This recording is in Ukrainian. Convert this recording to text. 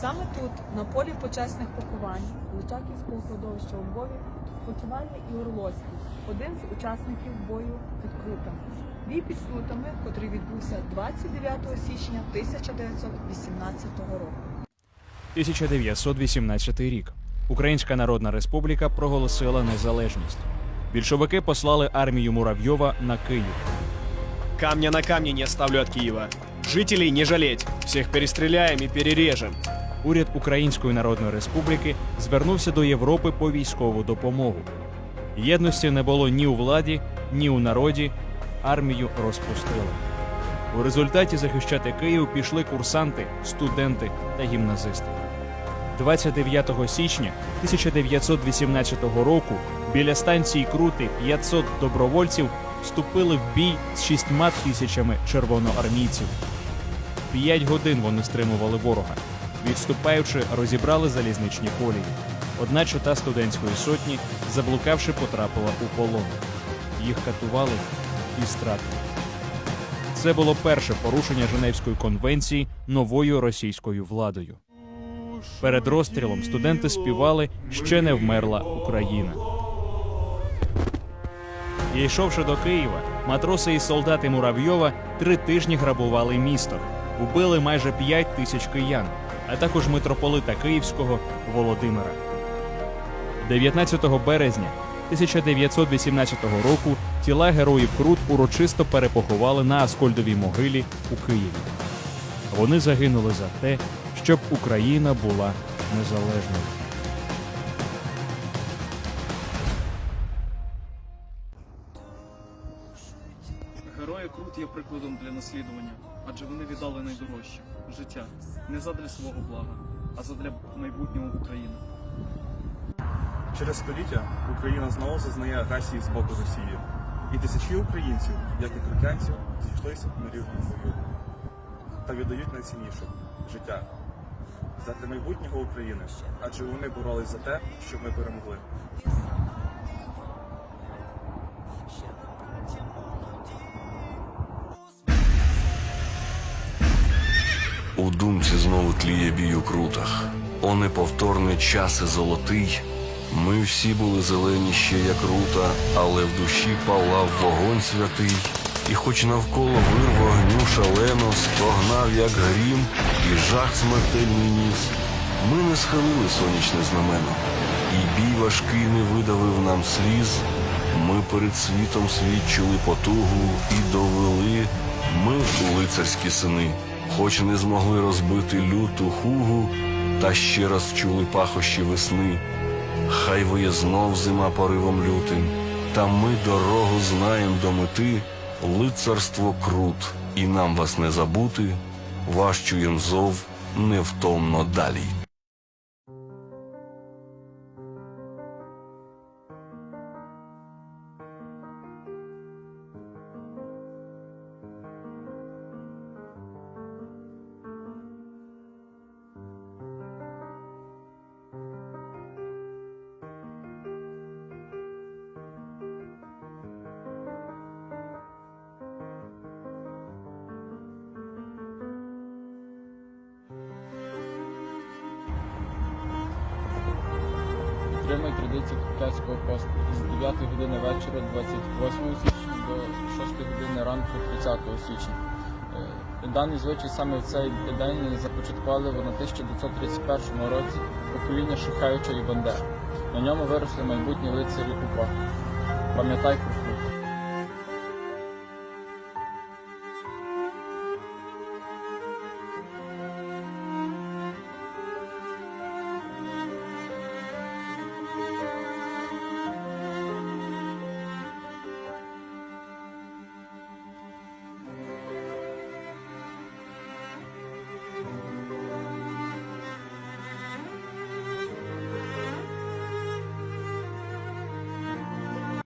Саме тут, на полі почесних поховань Личаківського кладовища у Львові, спочиває і Орловський, один з учасників бою під Крутами. Бій під Крутами, котрий відбувся 29 січня 1918 року. 1918 рік. Українська Народна Республіка проголосила незалежність. Більшовики послали армію Муравйова на Київ. Камня на камне не оставлю от Киева. Жителей не жалеть. Всех перестреляем и перережем. Уряд Української Народної Республіки звернувся до Європи по військову допомогу. Єдності не було ні у владі, ні у народі. Армію розпустили. У результаті захищати Київ пішли курсанти, студенти та гімназисти. 29 січня 1918 року біля станції Крути 500 добровольців вступили в бій з шістьма тисячами червоноармійців. П'ять годин вони стримували ворога. Відступаючи, розібрали залізничні колії. Одна чота студентської сотні, заблукавши, потрапила у полон. Їх катували і стратили. Це було перше порушення Женевської конвенції новою російською владою. Перед розстрілом студенти співали Ще не вмерла Україна. Дійшовши до Києва, матроси і солдати Муравйова три тижні грабували місто, убили майже п'ять тисяч киян, а також митрополита Київського Володимира. 19 березня 1918 року тіла героїв Крут урочисто перепоховали на Аскольдовій могилі у Києві. Вони загинули за те, щоб Україна була незалежною. Герої Крут є прикладом для наслідування, адже вони віддали найдорожче життя не задля свого блага, а задля майбутнього України. Через століття Україна знову зазнає агресії з боку Росії. І тисячі українців, як і крутянців, зійшлися на рівному бою та віддають найцінніше життя задля майбутнього України, адже вони боролись за те, щоб ми перемогли. У думці знову тліє бій у крутах. О неповторний час і золотий. Ми всі були зелені ще як рута, але в душі палав вогонь святий. І хоч навколо вир вогню шалено стогнав, як грім, і жах смертельний ніс, ми не схилили сонячне знамено, і бій важкий не видавив нам сліз. Ми перед світом свідчили потугу і довели ми лицарські сини, хоч не змогли розбити люту хугу, та ще раз чули пахощі весни. Хай виє знов зима поривом лютим, та ми дорогу знаєм до мети, лицарство крут, і нам вас не забути, ваш чуєм зов невтомно далі. Підтримує традицію китайського посту з 9 години вечора 28 січня до 6 години ранку 30 січня. Е, Даний звичай саме в цей день започаткували в 1931 році покоління і Бандери. На ньому виросли майбутні лицарі УПА. Пам'ятай про.